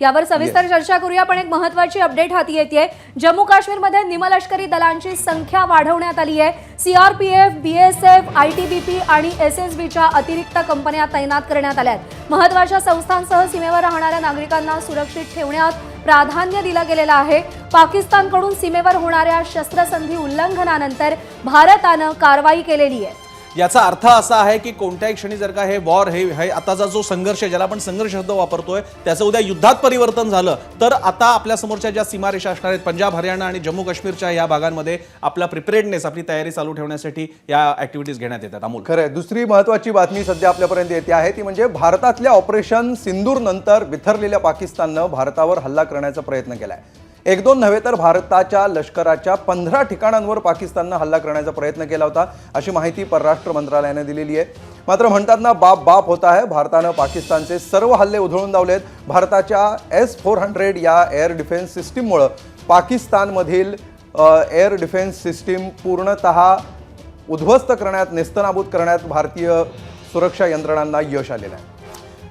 यावर सविस्तर चर्चा करूया पण एक महत्वाची अपडेट हाती येते. जम्मू काश्मीरमध्ये निमलष्करी दलांची संख्या वाढवण्यात आली आहे. सीआरपीएफ बीएसएफ आयटीबीपी आणि एसएसबीच्या अतिरिक्त कंपन्या तैनात करण्यात आल्या आहेत. महत्त्वाच्या संस्थांसह सीमेवर राहणाऱ्या नागरिकांना सुरक्षित ठेवण्यात प्राधान्य दिलं गेलेलं आहे. पाकिस्तानकडून सीमेवर होणाऱ्या शस्त्रसंधी उल्लंघनानंतर भारतानं कारवाई केलेली आहे. याचा अर्थ असा आहे की कोणत्याही क्षणी जर का हे वॉर हे आताचा जो संघर्ष ज्याला आपण संघर्ष शब्द वापरतोय त्याचं उद्या युद्धात परिवर्तन झालं तर आता आपल्या समोरच्या ज्या सीमारेषा असणार आहेत पंजाब हरियाणा आणि जम्मू काश्मीरच्या या भागांमध्ये आपला प्रिपेरेडनेस आपली तयारी चालू ठेवण्यासाठी या ऍक्टिव्हिटीज घेण्यात येतात. अमोल. खरं दुसरी महत्वाची बातमी सध्या आपल्यापर्यंत येते आहे ती म्हणजे भारतातल्या ऑपरेशन सिंदूर नंतर विथरलेल्या पाकिस्ताननं भारतावर हल्ला करण्याचा प्रयत्न केलाय. एक दोन नव्हे तर भारताच्या लष्कराच्या पंधरा ठिकाणांवर पाकिस्ताननं हल्ला करण्याचा प्रयत्न केला होता अशी माहिती परराष्ट्र मंत्रालयानं दिलेली आहे. मात्र म्हणतात ना बाप बाप होत आहे भारतानं पाकिस्तानचे सर्व हल्ले उधळून लावलेत. भारताच्या एस फोर हंड्रेड या एअर डिफेन्स सिस्टीममुळं पाकिस्तानमधील एअर डिफेन्स सिस्टीम पूर्णतः उद्ध्वस्त करण्यात नेस्तनाबूत करण्यात भारतीय सुरक्षा यंत्रणांना यश आलेलं आहे.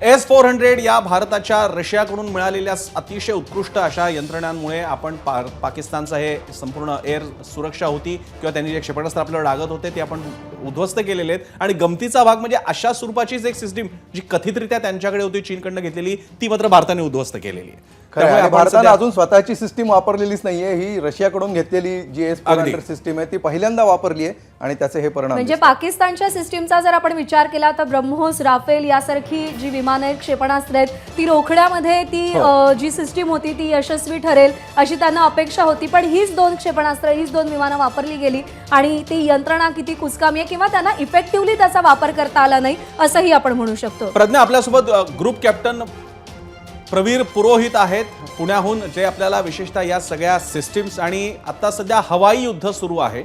एस फोर हंड्रेड या भारताच्या रशियाकडून मिळालेल्या अतिशय उत्कृष्ट अशा यंत्रणांमुळे आपण पा पाकिस्तानचं हे संपूर्ण एअर सुरक्षा होती किंवा त्यांनी जे क्षेपणास्त्र आपल्याला डागत होते ते आपण उद्ध्वस्त केलेले आहेत. आणि गमतीचा भाग म्हणजे अशा स्वरूपाचीच एक सिस्टीम जी कथितरित्या त्यांच्याकडे होती चीनकडनं घेतलेली ती मात्र भारताने उद्ध्वस्त केलेली आहे. भारतानं अजून स्वतःची सिस्टीम वापरलेलीच नाहीये. ही रशियाकडून घेतलेली जी एस. सिस्टीम आहे ती पहिल्यांदा वापरली आहे आणि त्याचे हे परिणाम म्हणजे. पाकिस्तानच्या सिस्टीमचा जर आपण विचार केला तर ब्रह्मोस राफेल यासारखी जी विमानं क्षेपणास्त्र आहेत ती रोखण्यामध्ये ती अ, जी सिस्टीम होती ती यशस्वी ठरेल अशी त्यांना अपेक्षा होती. पण हीच दोन क्षेपणास्त्र हीच दोन विमानं वापरली गेली आणि ती यंत्रणा किती कुचकामी आहे किंवा त्यांना इफेक्टिव्हली त्याचा वापर करता आला नाही असंही आपण म्हणू शकतो. प्रज्ञा आपल्यासोबत ग्रुप कॅप्टन प्रवीर पुरोहित आहेत पुण्याहून जे आपल्याला विशेषतः या सगळ्या सिस्टीम्स आणि आता सध्या हवाई युद्ध सुरू आहे.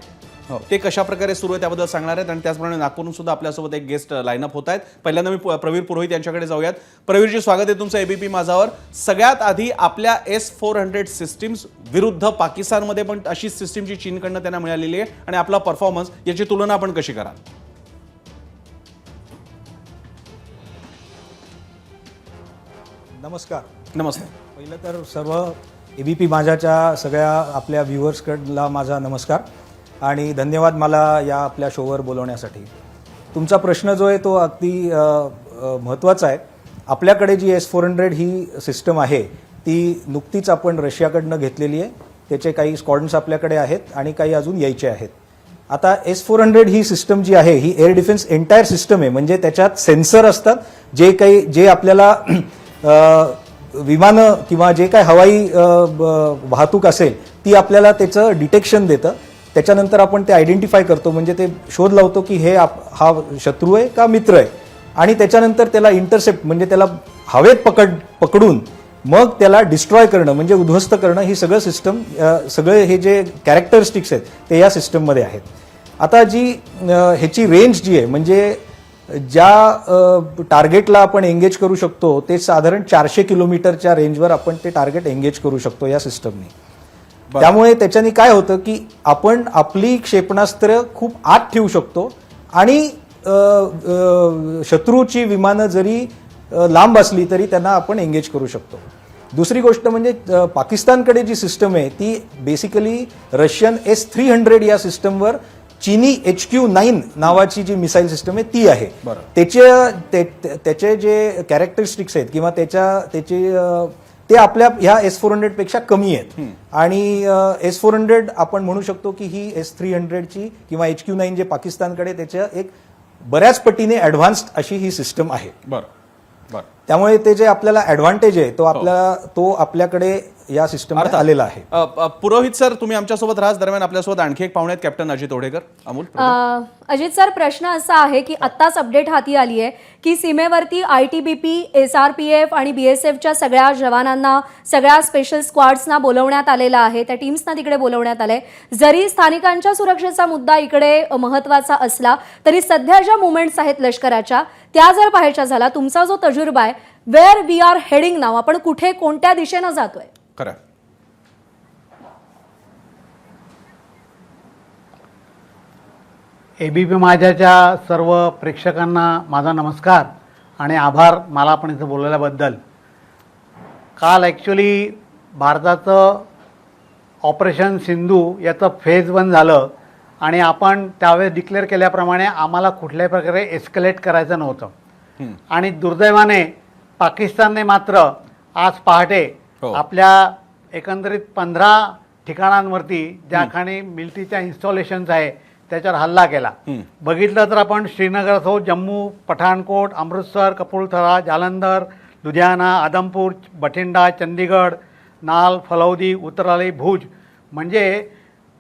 ते कशा प्रकारे सुरू आहे त्याबद्दल सांगणार आहेत आणि त्याचप्रमाणे नागपूरहून सुद्धा आपल्यासोबत एक गेस्ट लाईनअप होत आहेत. पहिल्यांदा मी प्रवीर पुरोहित यांच्याकडे जाऊयात. प्रवीरजी स्वागत आहे तुमचं एबीपी माझावर. सगळ्यात आधी आपल्या एस फोर हंड्रेड सिस्टीम्स विरुद्ध पाकिस्तानमध्ये पण अशी सिस्टीम जी चीनकडनं त्यांना मिळालेली आहे आणि आपला परफॉर्मन्स याची तुलना आपण कशी कराल? नमस्कार. नमस्ते. पहिलं तर सर्व ए बी पी माझ्याच्या सगळ्या आपल्या व्ह्युअर्सकडला माझा नमस्कार. आणि धन्यवाद मला या आपल्या शोवर बोलवण्यासाठी. तुमचा प्रश्न जो आहे तो अगदी महत्त्वाचा आहे. आपल्याकडे जी एस फोर हंड्रेड ही सिस्टम आहे ती नुकतीच आपण रशियाकडनं घेतलेली आहे. त्याचे काही स्कॉडन्स आपल्याकडे आहेत आणि काही अजून यायचे आहेत. आता एस फोर हंड्रेड ही सिस्टम जी आहे ही एअर डिफेन्स एंटायर सिस्टम आहे. म्हणजे त्याच्यात सेन्सर असतात जे काही जे आपल्याला विमानं किंवा जे काय हवाई ब- वाहतूक असेल ती आपल्याला त्याचं डिटेक्शन देतं. त्याच्यानंतर आपण ते आयडेंटिफाय करतो म्हणजे ते शोध लावतो की हे आप- हा शत्रू आहे का मित्र आहे? आणि त्याच्यानंतर त्याला इंटरसेप्ट म्हणजे त्याला हवेत पकड पकडून मग त्याला डिस्ट्रॉय करणं म्हणजे उद्ध्वस्त करणं ही सगळं सिस्टम सगळे हे जे कॅरेक्टरिस्टिक्स आहेत ते या सिस्टममध्ये आहेत. आता जी ह्याची रेंज जी आहे म्हणजे ज्या टार्गेटला आपण एंगेज करू शकतो ते साधारण चारशे किलोमीटरच्या रेंजवर आपण ते टार्गेट एंगेज करू शकतो या सिस्टमने त्यामुळे त्याच्याने काय होतं की आपण आपली क्षेपणास्त्र खूप आत ठेवू शकतो आणि शत्रूची विमानं जरी लांब असली तरी त्यांना आपण एंगेज करू शकतो. दुसरी गोष्ट म्हणजे पाकिस्तानकडे जी सिस्टम आहे ती basically Russian S three hundred या सिस्टमवर चीनी एच क्यू नाईन नावाची जी मिसाईल सिस्टम आहे ती आहे. त्याचे त्याचे जे कॅरेक्टरिस्टिक्स आहेत किंवा त्याच्या त्याचे ते आपल्या ह्या एस फोर हंड्रेडपेक्षा कमी आहेत. आणि एस फोर हंड्रेड आपण म्हणू शकतो की ही एस थ्री हंड्रेडची किंवा एच क्यू नाईन जे पाकिस्तानकडे त्याच्या एक बऱ्याच पटीने ऍडव्हान्स्ड अशी ही सिस्टम आहे. बरं बरं. त्यामुळे ते जे आपल्याला ऍडव्हान्टेज आहे तो आपल्याला तो आपल्याकडे या सिस्टम अर्थात. आलेला आहे. पुरोहित सर तुम्ही आमच्यासोबत राहा दरम्यान आपल्यासोबत आणखी एक पाहुणे आहेत कॅप्टन अजित ओढेकर. अमोल अजित सर प्रश्न असा आहे की आत्ताच अपडेट हाती आली आहे की सीमेवरती I T B P S R P F आणि बी एस एफच्या सगळ्या जवानांना सगळ्या स्पेशल स्क्वॉड्सना बोलवण्यात आलेलं आहे त्या टीम्सना तिकडे बोलवण्यात आलंय. जरी स्थानिकांच्या सुरक्षेचा मुद्दा इकडे महत्त्वाचा असला तरी सध्या ज्या मुवमेंट्स आहेत लष्कराच्या त्या जर पाहायच्या झाला तुमचा जो तजुर्बा आहे वेअर वी आर हेडिंग नाव आपण कुठे कोणत्या दिशेनं जातोय? खरं. ए बी पी माझ्याच्या सर्व प्रेक्षकांना माझा नमस्कार आणि आभार मला आपण इथं बोलवल्याबद्दल काल ॲक्च्युली भारताचं ऑपरेशन सिंधू याचं फेज वन झालं आणि आपण त्यावेळेस डिक्लेअर केल्याप्रमाणे आम्हाला कुठल्याही प्रकारे एस्कलेट करायचं नव्हतं. आणि दुर्दैवाने पाकिस्तानने मात्र आज पहाटे. आपल्या एकंदरीत पंधरा ठिकाणांवरती ज्या ठिकाणी मिलिटरीच्या इन्स्टॉलेशन्स आहे त्याच्यावर हल्ला केला. बघितलं तर आपण श्रीनगर असो जम्मू पठाणकोट अमृतसर कपूरथळा जालंधर लुधियाना आदमपूर बठिंडा चंदीगड नाल फलौदी उत्तराली भुज. म्हणजे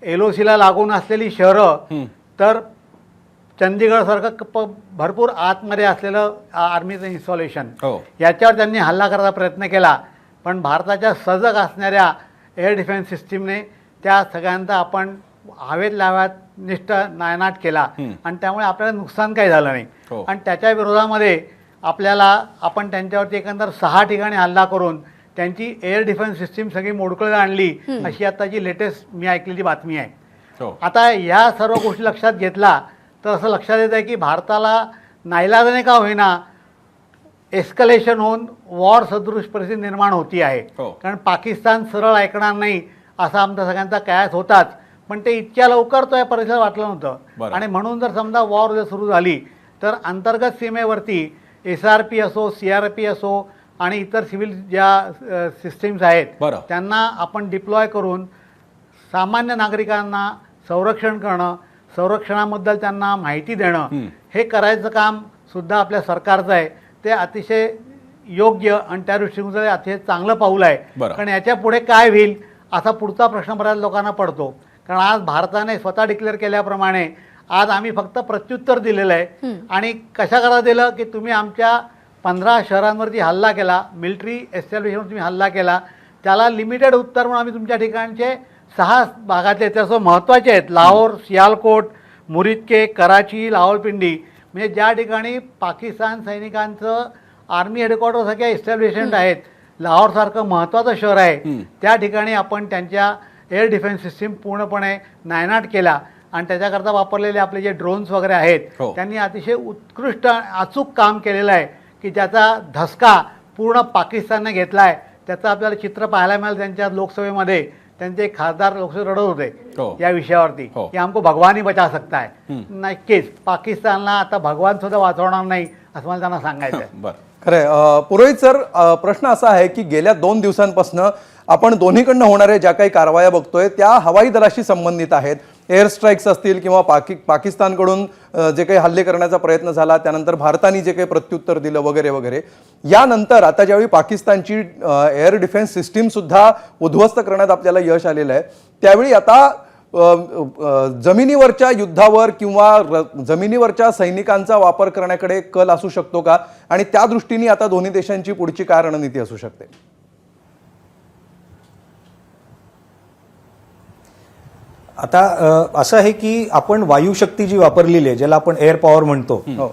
एल ओ सीला लागून असलेली शहरं तर चंदीगडसारखं भरपूर आतमध्ये असलेलं आर्मीचं इन्स्टॉलेशन हो. याच्यावर त्यांनी हल्ला करायचा प्रयत्न केला. पण भारताच्या सजग असणाऱ्या एअर डिफेन्स सिस्टीमने त्या सगळ्यांचा आपण हवेत लाव्यात निष्ठ नायनाट केला. आणि त्यामुळे आपल्याला नुकसान काही झालं हो. नाही आणि त्याच्या विरोधामध्ये आपल्याला आपण त्यांच्यावरती एकंदर सहा ठिकाणी हल्ला करून त्यांची एअर डिफेन्स सिस्टीम सगळी मोडकळीला आणली अशी आताची लेटेस्ट मी ऐकलेली बातमी आहे. हो. आता या सर्व गोष्टी लक्षात घेतला तर असं लक्षात येत आहे की भारताला नाईलाजाने का होईना एस्कलेशन होऊन वॉर सदृश परिस्थिती निर्माण होती आहे हो. कारण पाकिस्तान सरळ ऐकणार नाही असा आमचा सगळ्यांचा कयास होताच पण ते इतक्या लवकर तो या परिसरात वाटलं नव्हतं बरं. आणि म्हणून जर समजा वॉर जर सुरू झाली तर अंतर्गत सीमेवरती एस आर पी असो सी आर पी असो आणि इतर सिव्हिल ज्या सिस्टीम्स आहेत बरं. त्यांना आपण डिप्लॉय करून सामान्य नागरिकांना संरक्षण करणं संरक्षणाबद्दल त्यांना माहिती देणं हे करायचं काम सुद्धा आपल्या सरकारचं आहे ते अतिशय योग्य आणि त्या दृष्टीने ते अतिशय चांगलं पाऊल आहे. बरं. कारण याच्यापुढे काय होईल असा पुढचा प्रश्न बऱ्याच लोकांना पडतो. कारण आज भारताने स्वतः डिक्लेअर केल्याप्रमाणे आज आम्ही फक्त प्रत्युत्तर दिलेलं आहे. आणि कशा करा दिलं की तुम्ही आमच्या पंधरा शहरांवरती हल्ला केला मिलिटरी एस्टॅब्लिशमेंट तुम्ही हल्ला केला त्याला लिमिटेड उत्तर म्हणून आम्ही तुमच्या ठिकाणचे सहा भागातले त्याचं महत्त्वाचे आहेत. लाहोर सियालकोट मुरिदके कराची लाहोलपिंडी म्हणजे ज्या ठिकाणी पाकिस्तान सैनिकांचं आर्मी हेडक्वार्टरसारख्या एस्टॅब्लिशमेंट आहेत लाहोरसारखं महत्त्वाचं शहर आहे त्या ठिकाणी आपण त्यांच्या एअर डिफेन्स सिस्टीम पूर्णपणे नायनाट केला आणि त्याच्याकरता वापरलेले आपले जे ड्रोन्स वगैरे आहेत हो. त्यांनी अतिशय उत्कृष्ट अचूक काम केलेलं आहे की ज्याचा धसका पूर्ण पाकिस्तानने घेतला आहे. त्याचं आपल्याला चित्र पाहायला मिळालं त्यांच्या लोकसभेमध्ये. त्यांचे खासदार लोकसभेत रडत हो. होते या विषयावरती हो. की हमको भगवान ही बचा सकता है. नक्कीच पाकिस्तानला आता भगवान सुद्धा वाचवणार नाही असं मला त्यांना सांगायचं आहे अ, पुरोहित सर प्रश्न असा आहे की गेल्या दोन दिवसांपासून आपण दोन्हीकडनं होणाऱ्या ज्या काही कारवाया बघतोय त्या हवाई दलाशी संबंधित आहेत. एअर स्ट्राईक्स असतील किंवा पाकि पाकिस्तानकडून जे काही हल्ले करण्याचा प्रयत्न झाला त्यानंतर भारताने जे काही प्रत्युत्तर दिलं वगैरे वगैरे यानंतर आता ज्यावेळी पाकिस्तानची एअर डिफेन्स सिस्टीम सुद्धा उद्ध्वस्त करण्यात आपल्याला यश आलेलं आहे त्यावेळी आता जमिनीवरच्या युद्धावर किंवा जमिनीवरच्या सैनिकांचा वापर करण्याकडे कल असू शकतो का? आणि त्या दृष्टीने आता दोन्ही देशांची पुढची काय रणनीती असू शकते. आता असं आहे की आपण वायुशक्ती जी वापरलेली आहे ज्याला आपण एअर पॉवर म्हणतो हो.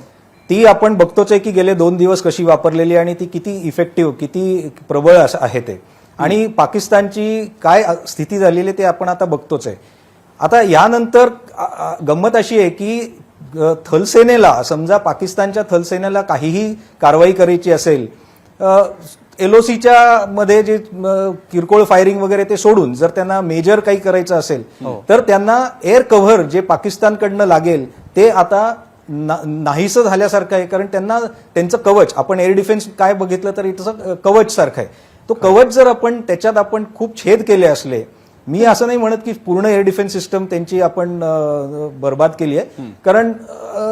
ती आपण बघतोच आहे की गेले दोन दिवस कशी वापरलेली आणि ती किती इफेक्टिव्ह किती प्रबळ असं आहे ते. आणि पाकिस्तानची काय स्थिती झालेली आहे ते आपण आता बघतोच आहे आता यानंतर गंमत अशी आहे की थलसेनेला समजा पाकिस्तानच्या थलसेनेला काहीही कारवाई करायची असेल एलओसीच्या मध्ये जे किरकोळ फायरिंग वगैरे ते सोडून जर त्यांना मेजर काही करायचं असेल तर त्यांना एअर कव्हर जे पाकिस्तानकडनं लागेल ते आता नाहीसं झाल्यासारखं आहे. कारण त्यांना त्यांचं कवच आपण एअर डिफेन्स काय बघितलं तर तसं कवच सारखं आहे. तो कवच जर आपण त्याच्यात आपण खूप छेद केले असले मी असं नाही म्हणत की पूर्ण एअर डिफेन्स सिस्टम त्यांची आपण बर्बाद केली आहे. कारण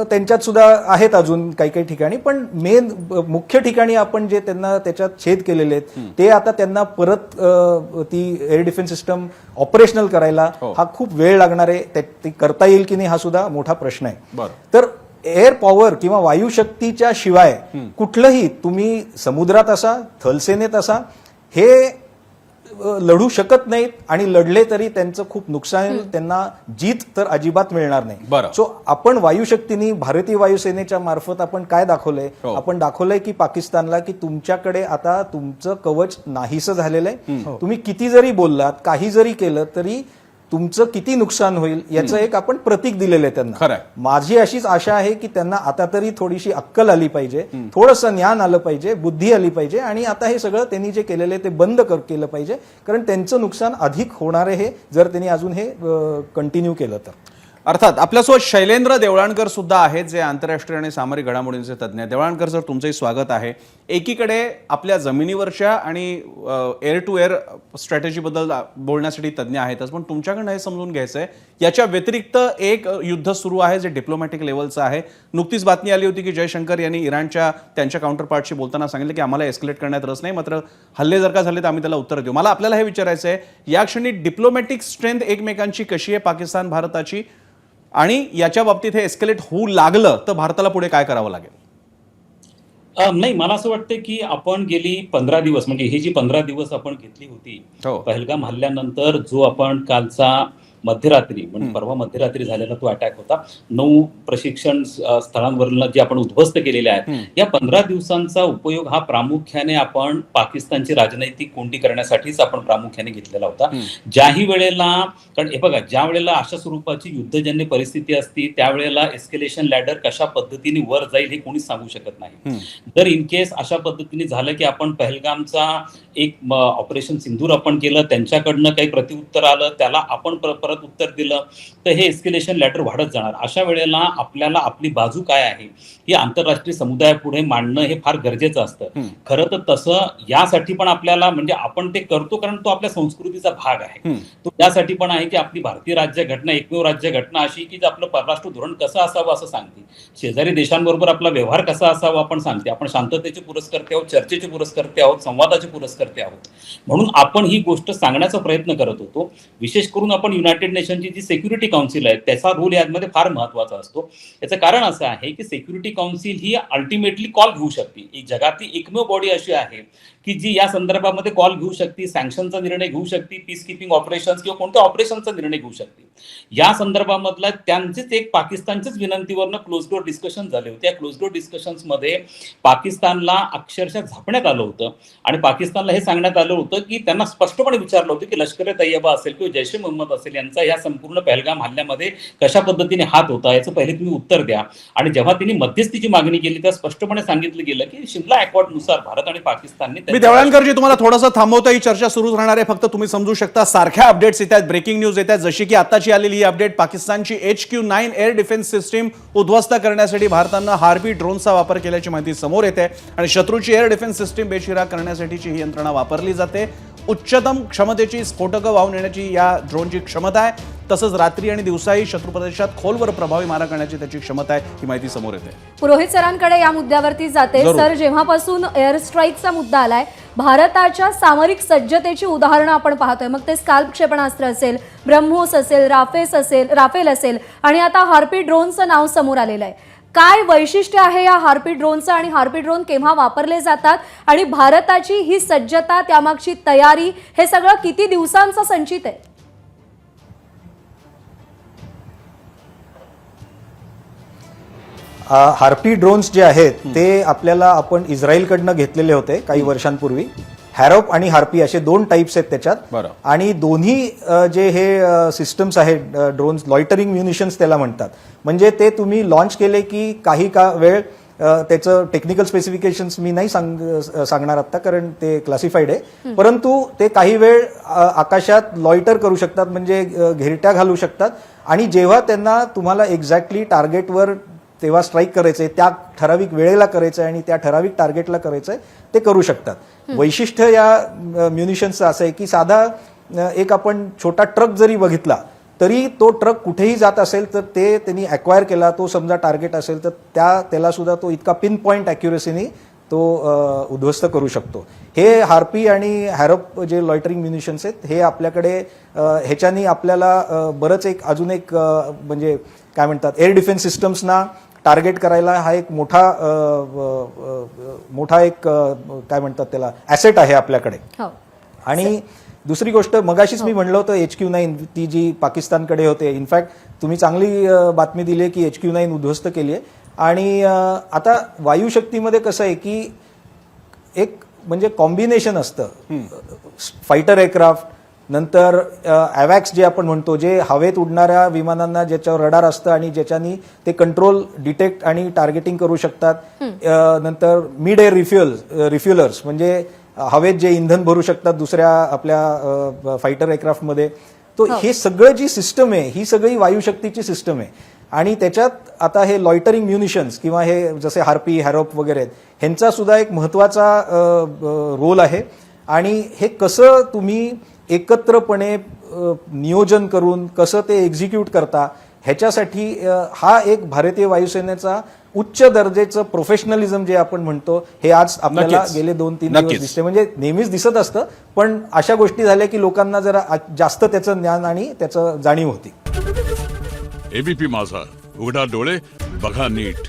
त्यांच्यात सुद्धा आहेत अजून काही काही ठिकाणी पण मेन मुख्य ठिकाणी आपण जे त्यांना त्याच्यात छेद केलेले आहेत ते आता त्यांना परत ती एअर डिफेन्स सिस्टम ऑपरेशनल करायला हा. खूप वेळ लागणार आहे. ते करता येईल की नाही हा सुद्धा मोठा प्रश्न आहे. बरं. तर एअर पॉवर किंवा वायुशक्तीच्या शिवाय कुठलंही तुम्ही समुद्रात असा थलसेनेत असा हे लढू शकत नाहीत आणि लढले तरी त्यांचं खूप नुकसान. त्यांना जीत तर अजिबात मिळणार नाही बरं. सो आपण वायुशक्तीने भारतीय वायुसेनेच्या मार्फत आपण काय दाखवलंय हो. आपण दाखवलंय की पाकिस्तानला की तुमच्याकडे आता तुमचं कवच नाहीसं झालेलं आहे तुम्ही किती जरी बोललात काही जरी केलं तरी तुमचं किती नुकसान होईल याचं एक आपण प्रतीक दिलेलं आहे त्यांना. माझी अशीच आशा आहे की त्यांना आता तरी थोडीशी अक्कल आली पाहिजे थोडंसं ज्ञान आलं पाहिजे बुद्धी आली पाहिजे आणि आता हे सगळं त्यांनी जे केलेलं आहे ते बंद कर केलं पाहिजे. कारण त्यांचं नुकसान अधिक होणार आहे जर त्यांनी अजून हे कंटिन्यू केलं तर. अर्थात आपल्यासोबत शैलेंद्र देवळाणकर सुद्धा आहेत जे आंतरराष्ट्रीय आणि सामरिक घडामोडींचे तज्ज्ञ. देवळाणकर सर तुमचंही स्वागत आहे. एकीकडे आपल्या जमिनीवरच्या आणि एअर टू एअर स्ट्रॅटेजीबद्दल बोलण्यासाठी तज्ज्ञ आहेतच पण तुमच्याकडनं हे समजून घ्यायचं आहे याच्या व्यतिरिक्त एक युद्ध सुरू आहे जे डिप्लोमॅटिक लेवलचं आहे. नुकतीच बातमी आली होती की जयशंकर यांनी इराणच्या त्यांच्या काउंटरपार्टशी बोलताना सांगितलं की आम्हाला एस्केलेट करण्यात रस नाही मात्र हल्ले जर का झाले तर आम्ही त्याला उत्तर देऊ. मला आपल्याला हे विचारायचं आहे या क्षणी डिप्लोमॅटिक स्ट्रेंथ एकमेकांची कशी आहे? पाकिस्तान भारताची? आणि याच्या बाबतीत हे एस्केलेट होऊ लागलं तर भारताला पुढे काय करावं लागेल नाही मला असं वाटतं की आपण गेली पंधरा दिवस म्हणजे ही जी पंधरा दिवस आपण घेतली होती हो. पहलगाम हल्ल्यानंतर जो आपण कालचा मध्यरात्री म्हणजे परवा मध्यरात्री झालेला तो अटॅक होता. नऊ प्रशिक्षण स्थळांवरून जे आपण उद्ध्वस्त केलेले आहेत या पंधरा दिवसांचा उपयोग हा प्रामुख्याने आपण पाकिस्तानची राजनैतिक कोंडी करण्यासाठीच आपण प्रामुख्याने घेतलेला होता. ज्याही वेळेला कारण हे बघा ज्या वेळेला अशा स्वरूपाची युद्धजन्य परिस्थिती असती त्यावेळेला एस्केलेशन लॅडर कशा पद्धतीने वर जाईल हे कोणीच सांगू शकत नाही. जर इन केस अशा पद्धतीने झालं की आपण पहलगामचा एक ऑपरेशन सिंधूर आपण केलं त्यांच्याकडनं काही प्रतिउत्तर आलं त्याला आपण पर- परत उत्तर दिलं तर हे एस्केलेशन लॅटर वाढत जाणार. अशा वेळेला आपल्याला आपली बाजू काय आहे ही आंतरराष्ट्रीय समुदायापुढे मांडणं हे फार गरजेचं असतं. खरं तर तसं यासाठी पण आपल्याला म्हणजे आपण ते करतो कारण तो आपल्या संस्कृतीचा भाग आहे. तो यासाठी पण आहे की आपली भारतीय राज्यघटना एकमेव राज्यघटना अशी की जे आपलं परराष्ट्र धोरण कसं असावं असं सांगते. शेजारी देशांबरोबर आपला व्यवहार कसा असावा आपण सांगते. आपण शांततेचे पुरस्कर्ते आहोत चर्चेचे पुरस्कर्ते आहोत संवादाचे पुरस्कर्ते आहोत. म्हणून आपण ही गोष्ट सांगण्याचा प्रयत्न करत होतो. विशेष करून आपण युनायटेड नेशनची जी सेक्युरिटी काउन्सिल आहे त्याचा रोल यामध्ये फार महत्त्वाचा असतो. याचं कारण असं आहे की सेक्युरिटी काउन्सिल ही अल्टिमेटली कॉल घेऊ शकते. एक जगातली एकमेव बॉडी अशी आहे की जी या संदर्भामध्ये कॉल घेऊ शकते सँक्शनचा निर्णय घेऊ शकते पीस किपिंग ऑपरेशन किंवा कोणत्या ऑपरेशनचा निर्णय घेऊ शकते. या संदर्भामधला त्यांचेच एक पाकिस्तानच्याच विनंतीवरनं क्लोज डोअर डिस्कशन झाले होते. या क्लोज डोअर डिस्कशन्समध्ये पाकिस्तानला अक्षरशः झापण्यात आलं होतं. आणि पाकिस्तानला हे सांगण्यात आलं होतं की त्यांना स्पष्टपणे विचारलं होतं की लष्कर ए तय्यबा असेल किंवा जैश ए मोहम्मद असेल यांचा या संपूर्ण पहलगाम हल्ल्यामध्ये कशा पद्धतीने हात होता याचं पहिले तुम्ही उत्तर द्या. आणि जेव्हा त्यांनी मध्यस्थीची मागणी केली तेव्हा स्पष्टपणे सांगितलं गेलं की शिमला अकॉर्डनुसार भारत आणि पाकिस्तानने मी देवळांकरजी देवळणकरजी तुम्हाला थोडंसं थांबवता. ही चर्चा सुरू राहणार आहे. फक्त तुम्ही समजू शकता सारख्या अपडेट्स येत आहेत. ब्रेकिंग न्यूज येत आहेत. जशी की आताची आलेली ही अपडेट पाकिस्तानची H Q nine air defence system उद्ध्वस्त करण्यासाठी भारतानं हार्पी ड्रोनचा वापर केल्याची माहिती समोर येते. आणि शत्रूची एअर डिफेन्स सिस्टीम बेशिरा करण्यासाठीची ही यंत्रणा वापरली जाते. उच्चतम क्षमतेची स्फोटकं वाहून येण्याची या ड्रोनची क्षमता आहे. तसंच रात्री आणि दिवसाही शत्रू प्रदेशात खोलवर प्रभावी मारा करण्याची त्याची क्षमता आहे ही माहिती समोर येते. पुरोहित सरांकडे या मुद्द्यावरती जाते. सर जेव्हापासून एअर स्ट्राईकचा मुद्दा आलाय भारताच्या सामरिक सज्जतेची उदाहरणं आपण पाहतोय. मग ते स्काल्प क्षेपणास्त्र असेल ब्रह्मोस असेल राफेस असेल राफेल असेल आणि आता हार्पी ड्रोनचं नाव समोर आलेलं आहे. काय वैशिष्ट्य आहे या हार्पी ड्रोनचं आणि हार्पी ड्रोन केव्हा वापरले जातात? आणि भारताची ही सज्जता त्यामागची तयारी हे सगळं किती दिवसांचं संचित आहे? हार्पी ड्रोन्स जे आहेत ते आपल्याला आपण इस्रायलकडनं घेतलेले होते काही वर्षांपूर्वी. हॅरोप आणि हार्पी असे दोन टाईप्स आहेत त्याच्यात. बरं. आणि दोन्ही जे हे सिस्टम्स आहेत ड्रोन्स लॉयटरिंग म्युनिशन्स त्याला म्हणतात. म्हणजे ते तुम्ही लॉन्च केले की काही का वेळ त्याचं टेक्निकल स्पेसिफिकेशन्स मी नाही सांग सांगणार आता कारण ते क्लासिफाईड आहे. परंतु ते काही वेळ आकाशात लॉयटर करू शकतात म्हणजे घेरट्या घालू शकतात. आणि जेव्हा त्यांना तुम्हाला एक्झॅक्टली टार्गेटवर तेव्हा स्ट्राईक करायचंय त्या ठराविक वेळेला करायचंय आणि त्या ठराविक टार्गेटला करायचंय ते करू शकतात. वैशिष्ट्य या म्युनिशन्सचं असं आहे की साधा एक आपण छोटा ट्रक जरी बघितला तरी तो ट्रक कुठेही जात असेल तर ते त्यांनी अक्वायर केला तो समजा टार्गेट असेल तर त्या त्याला सुद्धा तो इतका पिन पॉईंट अॅक्युरेसीनी तो उद्ध्वस्त करू शकतो. हे हार्पी आणि हॅरप जे लॉयटरिंग म्युनिशन्स आहेत हे आपल्याकडे ह्याच्यानी आपल्याला बरंच एक अजून एक म्हणजे काय म्हणतात एअर डिफेन्स सिस्टम्सना टार्गेट करायला हा एक मोठा मोठा एक काय म्हणतात त्याला ॲसेट आहे आपल्याकडे. हो. आणि दुसरी गोष्ट मगाशीच मी म्हणलं होतं एच क्यू नाईन ती जी पाकिस्तानकडे होते. इनफॅक्ट तुम्ही चांगली बातमी दिली आहे की एच क्यू नाईन उद्ध्वस्त केली आहे आणि आता वायुशक्तीमध्ये कसं आहे की एक म्हणजे कॉम्बिनेशन असतं. फायटर एअरक्राफ्ट नंतर ॲवॅक्स जे आपण म्हणतो जे हवेत उडणाऱ्या विमानांना ज्याच्यावर रडार असतं आणि ज्याच्यानी ते कंट्रोल डिटेक्ट आणि टार्गेटिंग करू शकतात. नंतर मिड एअर रिफ्युअल रिफ्युलर्स म्हणजे हवेत जे इंधन भरू शकतात दुसऱ्या आपल्या फायटर एअरक्राफ्टमध्ये तो हे. सगळं जी सिस्टम आहे ही सगळी वायुशक्तीची सिस्टम आहे. आणि त्याच्यात आता हे लॉयटरिंग म्युनिशन्स किंवा हे जसे हार्पी हॅरोप वगैरे आहेत ह्यांचा सुद्धा एक महत्त्वाचा रोल आहे. आणि हे कसं तुम्ही एकत्रपणे नियोजन करून कसं ते एक्झिक्यूट करता ह्याच्यासाठी हा एक भारतीय वायुसेनेचा उच्च दर्जेचं प्रोफेशनलिझम जे आपण म्हणतो हे आज आपल्याला. गेले दोन तीन दिवस. दिसते म्हणजे नेहमीच दिसत असतं पण अशा गोष्टी झाल्या की लोकांना जरा जास्त त्याचं ज्ञान आणि त्याचं जाणीव होती एबीपी माझा उघडा डोळे बघा नीट